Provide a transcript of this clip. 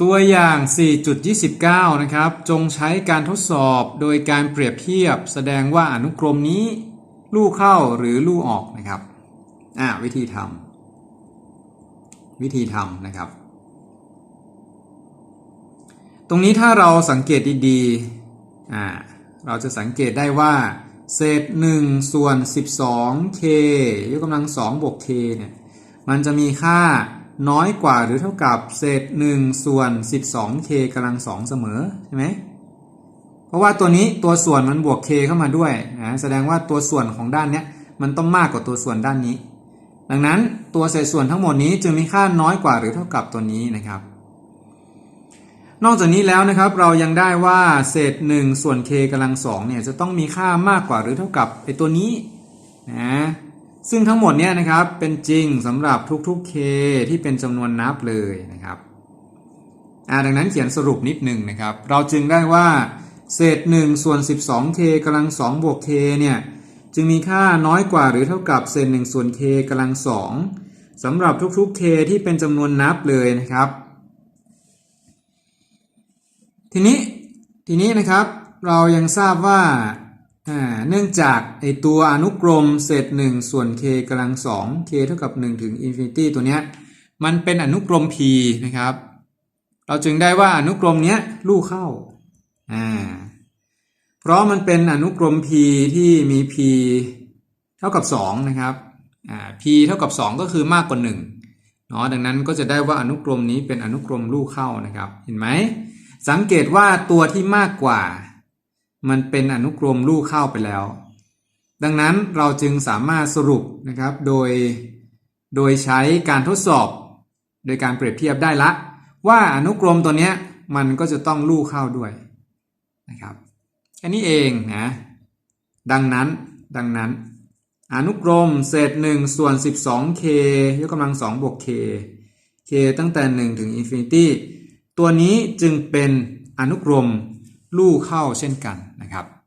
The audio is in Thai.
ตัวอย่าง 4.29 นะครับ จงใช้การทดสอบโดยการเปรียบเทียบ แสดงว่าอนุกรมนี้ ลู่เข้าหรือลู่ออกนะครับ อ่าวิธีทำวิธีทำนะครับ ตรงนี้ถ้าเราสังเกตดีๆ อ่า เราจะสังเกตได้ว่า เศษ 1 ส่วน 12k ยกกำลัง2บวก k เนี่ย มันจะมีค่า น้อยกว่าหรือเท่ากับเศษ1ส่วน 12k กำลัง2เสมอใช่ไหมเพราะว่าตัวนี้ตัวส่วนมันบวก k เข้ามาด้วยนะแสดงว่าตัวส่วนของด้านเนี้ยมันต้องมากกว่าตัวส่วนด้านนี้ ดังนั้นตัวเศษส่วนทั้งหมดนี้จึงมีค่าน้อยกว่าหรือเท่ากับตัวนี้นะครับ นอกจากนี้แล้วนะครับเรายังได้ว่าเศษ 1 ส่วน k กำลัง2เนี่ยจะต้องมีค่ามากกว่าหรือเท่ากับไอตัวนี้นะ ซึ่งทั้งหมดเนี่ยนะครับเป็นจริงสำหรับทุกๆ k ที่เป็นจำนวนนับเลยนะครับดังนั้นเขียนสรุปนิดหนึ่งนะครับ เราจึงได้ว่า เศษ1ส่วน 12k กำลัง2บวก k เนี่ยจึงมีค่าน้อยกว่าหรือเท่ากับเศษ1ส่วน k กำลัง2สำหรับทุกๆ k ที่เป็นจำนวนนับเลยนะครับ ทีนี้ทีนี้นะครับเรายังทราบว่า เนื่องจากไอตัวอนุกรมเศษ1ส่วน k กำลัง2 k เท่ากับ 1 ถึงอินฟินิตี้ตัวเนี้ยมันเป็นอนุกรม p นะครับ เราจึงได้ว่าอนุกรมเนี้ยลู่เข้าอ่าเพราะมันเป็นอนุกรม p ที่มี p เท่ากับ 2 นะครับอ่า p เท่ากับ 2 ก็คือมากกว่า1เนาะดังนั้นก็จะได้ว่าอนุกรมนี้เป็นอนุกรมลู่เข้านะครับ เห็นไหมสังเกตว่าตัวที่มากกว่า มันเป็นอนุกรมลู่เข้าไปแล้ว ดังนั้นเราจึงสามารถสรุปนะครับโดยโดยใช้การทดสอบ โดยการเปรียบเทียบได้ละ ว่าอนุกรมตัวเนี้ยมันก็จะต้องลู่เข้าด้วยนะครับแค่นี้เองนะดังนั้นดังนั้น อนุกรมเศษ1ส่วน 12k ยกกำลัง2บวก k k ตั้งแต่ 1 ถึงอินฟินิตี้ตัวนี้จึงเป็นอนุกรม ลู่เข้าเช่นกันนะครับ